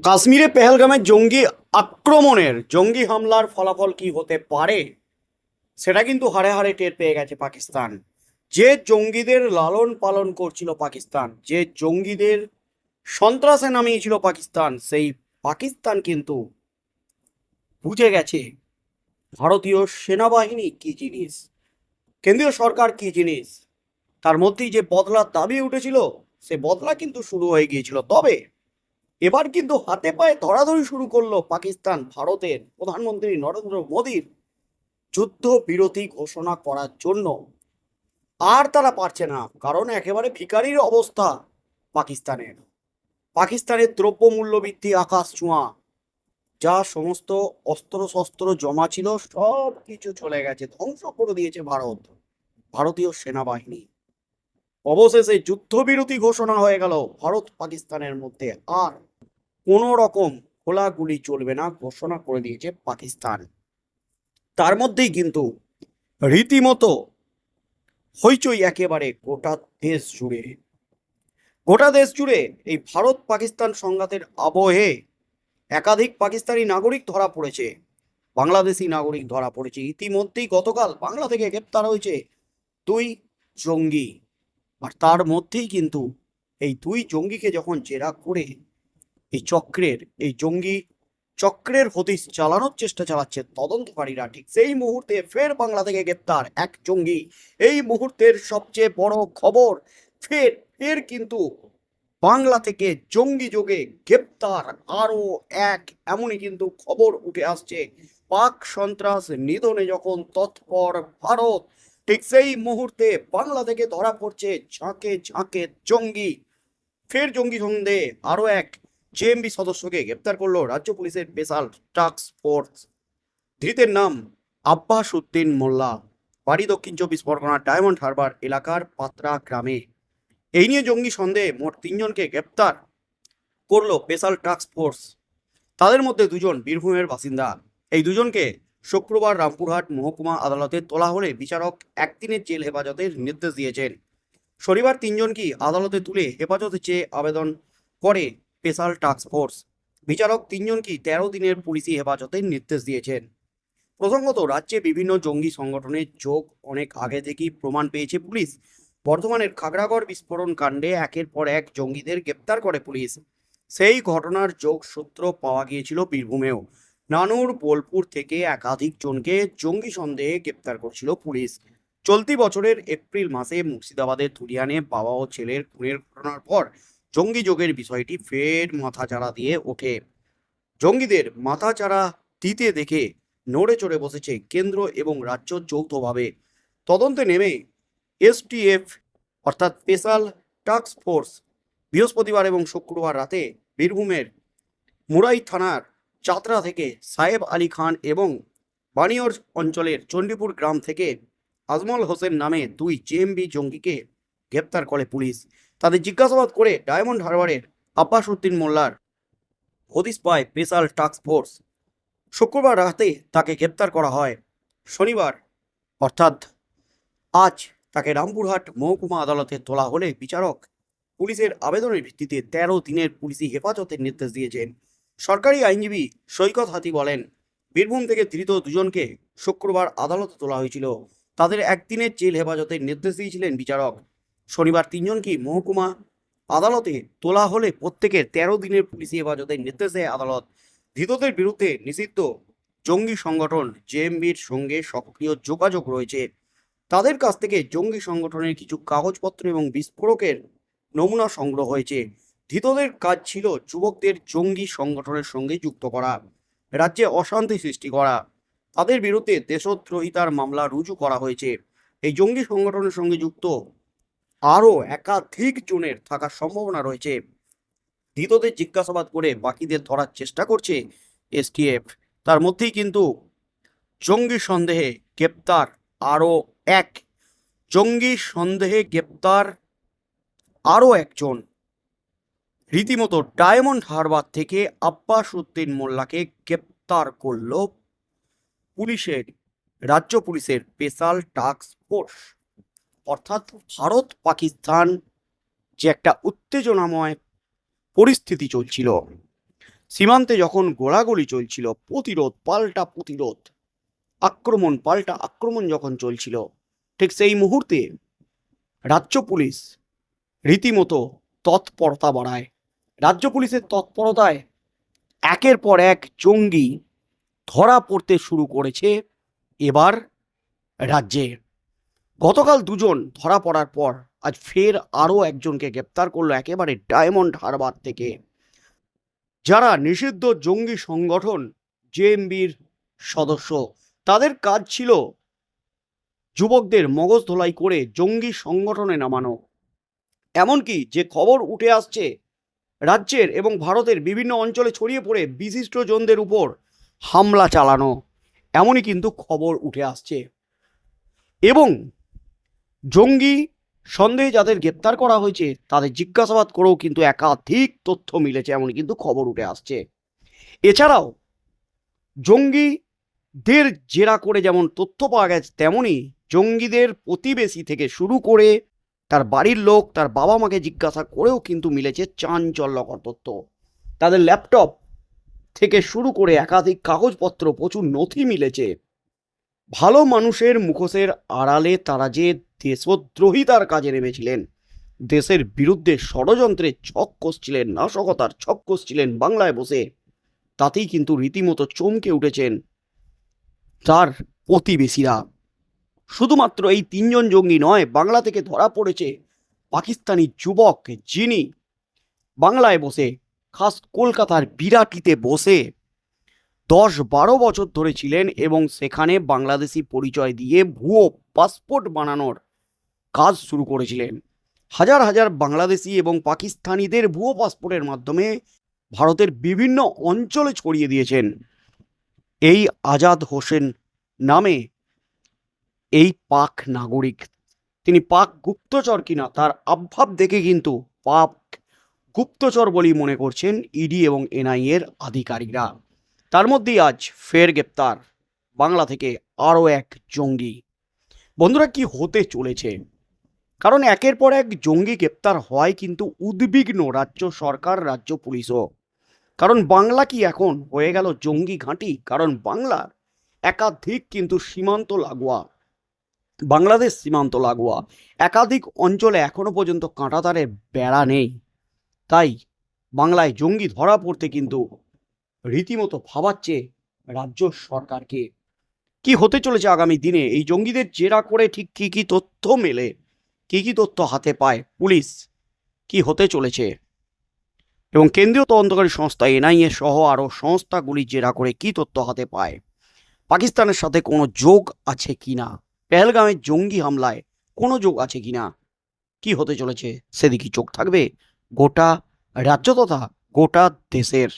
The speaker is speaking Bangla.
কাশ্মীরে পেহেলগামে জঙ্গি আক্রমণের, জঙ্গি হামলার ফলাফল কি হতে পারে? সেটা কিন্তু হাড়ে হাড়ে টের পেয়ে গেছে পাকিস্তান। যে জঙ্গিদের লালন পালন করছিল পাকিস্তান, যে জঙ্গিদের সন্ত্রাসে নামিয়েছিল পাকিস্তান, সেই পাকিস্তান কিন্তু বুঝে গেছে ভারতীয় সেনাবাহিনী কি জিনিস, কেন্দ্রীয় সরকার কি জিনিস, তার মধ্যেই যে বদলার দাবি উঠেছিল, সে বদলা কিন্তু শুরু হয়ে গিয়েছিল। তবে এবার কিন্তু হাতে পায়ে ধরাধরি শুরু করল পাকিস্তান, ভারতের প্রধানমন্ত্রী নরেন্দ্র মোদীর যুদ্ধ বিরতি ঘোষণা করার জন্য। আর তারা পারছে না, কারণ একেবারে ভিকারির অবস্থা পাকিস্তানের। পাকিস্তানের দ্রব্যমূল্য বৃদ্ধি আকাশ ছোঁয়া, যা সমস্ত অস্ত্র শস্ত্র জমা ছিল, সব কিছু চলে গেছে, ধ্বংস করে দিয়েছে ভারত, ভারতীয় সেনাবাহিনী। অবশেষে যুদ্ধবিরতি ঘোষণা হয়ে গেল, ভারত পাকিস্তানের মধ্যে। আর কোনো রকম খোলাগুলি চলবে না, ঘোষণা করে দিয়েছে পাকিস্তান। তার মধ্যেই কিন্তু রীতিমতো হইচই একেবারে গোটা দেশ জুড়ে। গোটা দেশ জুড়ে এই ভারত পাকিস্তান সংঘাতের আবহে একাধিক পাকিস্তানি নাগরিক ধরা পড়েছে, বাংলাদেশি নাগরিক ধরা পড়েছে। ইতিমধ্যেই গতকাল বাংলা থেকে গ্রেপ্তার হয়েছে দুই জঙ্গি। আর তার মধ্যেই কিন্তু এই দুই জঙ্গিকে যখন জেরা করে এই চক্রের, এই জঙ্গি চক্রের হদিস চালানোর চেষ্টা চালাচ্ছে তদন্তকারীরা। ঠিক সেই মুহূর্তে ফের বাংলা থেকে গ্রেপ্তার এক জঙ্গি। এই মুহূর্তের সবচেয়ে বড় খবর, ফের ফের কিন্তু বাংলা থেকে জঙ্গি যোগে গ্রেপ্তার। আরও এক, এমনই কিন্তু খবর উঠে আসছে। পাক সন্ত্রাস নিধনে যখন তৎপর ভারত, ঠিক সেই মুহূর্তে বাংলা থেকে ধরা পড়ছে ঝাঁকে ঝাঁকে জঙ্গি। ফের জঙ্গি সন্দেহে আরও এক জেএমবি সদস্যকে গ্রেপ্তার করল রাজ্য পুলিশের স্পেশাল টাস্ক ফোর্স। ধৃতের নাম আব্বাস উদ্দিন মোল্লা। বাড়ি দক্ষিণ চব্বিশ পরগনার ডায়মন্ড হারবার এলাকার পাত্রা গ্রামে। এই নিয়ে জঙ্গি সন্দেহে মোট তিনজনকে গ্রেপ্তার করল স্পেশাল টাস্ক ফোর্স। তাদের মধ্যে দুজন বীরভূমের বাসিন্দা। এই দুজনকে শুক্রবার রামপুরহাট মহকুমা আদালতে তোলা হলে বিচারক একদিনের জেল হেফাজতের নির্দেশ দিয়েছেন। শনিবার তিনজনকেই আদালতে তুলে হেফাজতে চেয়ে আবেদন করে স্পেশাল টাস্ক ফোর্স। বিচারক তিনজনকেই তেরো দিনের পুলিশি হেফাজতের নির্দেশ দিয়েছেন। প্রসঙ্গত, রাজ্যে বিভিন্ন জঙ্গি সংগঠনের যোগ অনেক আগে থেকেই প্রমাণ পেয়েছে পুলিশ। বর্ধমানের খাগড়াগড় বিস্ফোরণ কাণ্ডে একের পর এক জঙ্গিদের গ্রেপ্তার করে পুলিশ। সেই ঘটনার যোগসূত্র পাওয়া গিয়েছিল বীরভূমেও। নানুর বোলপুর থেকে একাধিক জনকে জঙ্গি সন্দেহে গ্রেপ্তার করছিল পুলিশ। চলতি বছরের এপ্রিল মাসে মুর্শিদাবাদের ধুলিয়ানে বাবা ও ছেলের খুনের ঘটনার পর জঙ্গি যোগের বিষয়টি ফের মাথাচাড়া দিয়ে ওঠে। জঙ্গিদের মাথাচাড়া দিতে দেখে নড়ে চড়ে বসেছে কেন্দ্র এবং রাজ্য যৌথভাবে। তদন্তে নেমে এসটিএফ অর্থাৎ স্পেশাল টাস্ক ফোর্স বৃহস্পতিবার এবং শুক্রবার রাতে বীরভূমের মুরাই থানার চাতরা থেকে সাহেব আলী খান এবং বানিয়র অঞ্চলের চণ্ডীপুর গ্রাম থেকে আজমল হোসেন নামে দুই জেএমবি জঙ্গিকে গ্রেপ্তার করে পুলিশ। তাদের জিজ্ঞাসাবাদ করে ডায়মন্ড হারবারের আব্বাস উদ্দিন মোল্লার হদিস পায় স্পেশাল টাস্ক ফোর্স। শুক্রবার রাতে তাকে গ্রেপ্তার করা হয়। শনিবার, অর্থাৎ আজ তাকে রামপুরহাট মহকুমা আদালতে তোলা হলে বিচারক পুলিশের আবেদনের ভিত্তিতে তেরো দিনের পুলিশি হেফাজতের নির্দেশ দিয়েছেন। সরকারি আইনজীবী সৈকত হাতি বলেন, বীরভূম থেকে ধৃত দুজনকে শুক্রবার আদালতে তোলা হয়েছিল। তাদের একদিনের জেল হেফাজতের নির্দেশ দিয়েছিলেন বিচারক। শনিবার তিনজনকেই মহকুমা আদালতে তোলা হলে প্রত্যেকের তেরো দিনের পুলিশি হেফাজতের নির্দেশ দেয় আদালত। ধৃতদের বিরুদ্ধে নিষিদ্ধ জঙ্গি সংগঠন জেএমবির সঙ্গে সক্রিয় যোগাযোগ রয়েছে। তাদের কাছ থেকে জঙ্গি সংগঠনের কিছু কাগজপত্র এবং বিস্ফোরকের নমুনা সংগ্রহ হয়েছে। ধৃতদের কাজ ছিল যুবকদের জঙ্গি সংগঠনের সঙ্গে যুক্ত করা, রাজ্যে অশান্তি সৃষ্টি করা। তাদের বিরুদ্ধে দেশদ্রোহিতার মামলা রুজু করা হয়েছে। এই জঙ্গি সংগঠনের সঙ্গে যুক্ত আরও একাধিক জনের থাকার সম্ভাবনা রয়েছে। ধৃতদের জিজ্ঞাসাবাদ করে বাকিদের ধরার চেষ্টা করছে এসটিএফ। তার মধ্যেই কিন্তু জঙ্গি সন্দেহে গ্রেপ্তার আরও এক। জঙ্গি সন্দেহে গ্রেপ্তার আরও একজন। রীতিমতো ডায়মন্ড হারবার থেকে আব্বাস উদ্দিন মোল্লাকে গ্রেপ্তার করল পুলিশের, রাজ্য পুলিশের স্পেশাল টাস্ক ফোর্স। অর্থাৎ ভারত পাকিস্তান যে একটা উত্তেজনাময় পরিস্থিতি চলছিল, সীমান্তে যখন গোলাগুলি চলছিল, প্রতিরোধ, পাল্টা প্রতিরোধ, আক্রমণ, পাল্টা আক্রমণ যখন চলছিল, ঠিক সেই মুহূর্তে রাজ্য পুলিশ রীতিমতো তৎপরতা বাড়ায়। রাজ্য পুলিশের তৎপরতায় একের পর এক জঙ্গি ধরা পড়তে শুরু করেছে এবার রাজ্যে গতকাল দুজন ধরা পড়ার পর আজ ফের আরও একজনকে গ্রেপ্তার করল একেবারে ডায়মন্ড হারবার থেকে। যারা নিষিদ্ধ জঙ্গি সংগঠন, জেএমবির সদস্য, তাদের কাজ ছিল যুবকদের মগজ ধোলাই করে জঙ্গি সংগঠনে নামানো। এমনকি যে খবর উঠে আসছে, রাজ্যের এবং ভারতের বিভিন্ন অঞ্চলে ছড়িয়ে পড়ে বিশিষ্ট জনদের উপর হামলা চালানো, এমনই কিন্তু খবর উঠে আসছে। এবং জঙ্গি সন্দেহে যাদের গ্রেপ্তার করা হয়েছে, তাদের জিজ্ঞাসাবাদ করেও কিন্তু একাধিক তথ্য মিলেছে এমন কিন্তু খবর উঠে আসছে। এছাড়াও, জঙ্গিদের জেরা করে যেমন তথ্য পাওয়া গেছে তেমনই জঙ্গিদের প্রতিবেশী থেকে শুরু করে তার বাড়ির লোক, তার বাবা মাকে জিজ্ঞাসা করেও কিন্তু মিলেছে চাঞ্চল্যকর তথ্য। তাদের ল্যাপটপ থেকে শুরু করে একাধিক কাগজপত্র, প্রচুর নথি মিলেছে। ভালো মানুষের মুখোশের আড়ালে তারা যে দেশদ্রোহিতার কাজে নেমেছিলেন, দেশের বিরুদ্ধে ষড়যন্ত্রের ছক কষছিলেন নাশকতার ছক কষছিলেন বাংলায় বসে, তাতেই কিন্তু রীতিমতো চমকে উঠেছেন তার প্রতিবেশীরা। শুধুমাত্র এই তিনজন জঙ্গি নয়, বাংলা থেকে ধরা পড়েছে পাকিস্তানি যুবক যিনি বাংলায় বসে, খাস কলকাতার বিরাটিতে বসে। দশ বারো বছর ধরে ছিলেন এবং সেখানে বাংলাদেশি পরিচয় দিয়ে ভুয়ো পাসপোর্ট বানানোর কাজ শুরু করেছিলেন। হাজার হাজার বাংলাদেশি এবং পাকিস্তানিদের ভুয়ো পাসপোর্টের মাধ্যমে ভারতের বিভিন্ন অঞ্চলে ছড়িয়ে দিয়েছেন। এই আজাদ হোসেন নামে এই পাক নাগরিক। তিনি পাক গুপ্তচর কিনা তার আবভাব দেখে কিন্তু পাক গুপ্তচর বলেই মনে করছেন ইডি এবং এনআইএর আধিকারিকরা। তার মধ্যেই আজ ফের গ্রেপ্তার বাংলা থেকে আরও এক জঙ্গি। বন্ধুরা, কি হতে চলেছে? কারণ একের পর এক জঙ্গি গ্রেপ্তার হওয়ায় কিন্তু উদ্বিগ্ন রাজ্য সরকার, রাজ্য পুলিশও। কারণ বাংলা কি এখন হয়ে গেল জঙ্গি ঘাঁটি? কারণ বাংলার একাধিক কিন্তু সীমান্ত লাগোয়া, বাংলাদেশ সীমান্ত লাগোয়া, একাধিক অঞ্চলে এখনও পর্যন্ত কাঁটাতারের বেড়া নেই। তাই বাংলায় জঙ্গি ধরা পড়তে কিন্তু রীতিমতো ভাবাচ্ছে রাজ্য সরকারকে। কি হতে চলেছে আগামী দিনে? এই জঙ্গিদের জেরা করে ঠিক কি কি তথ্য মেলে? কি কি তথ্য হাতে পায় পুলিশ? কি হতে চলেছে? এবং কেন্দ্রীয় তদন্তকারী সংস্থা এনআইএ সহ আরও সংস্থাগুলি জেরা করে কি তথ্য হাতে পায়? পাকিস্তানের সাথে কোনো যোগ আছে কিনা পেহেলগামের জঙ্গি হামলায় কোনো যোগ আছে কিনা কি হতে চলেছে? সেদিকে চোখ থাকবে গোটা রাজ্য তথা গোটা দেশের।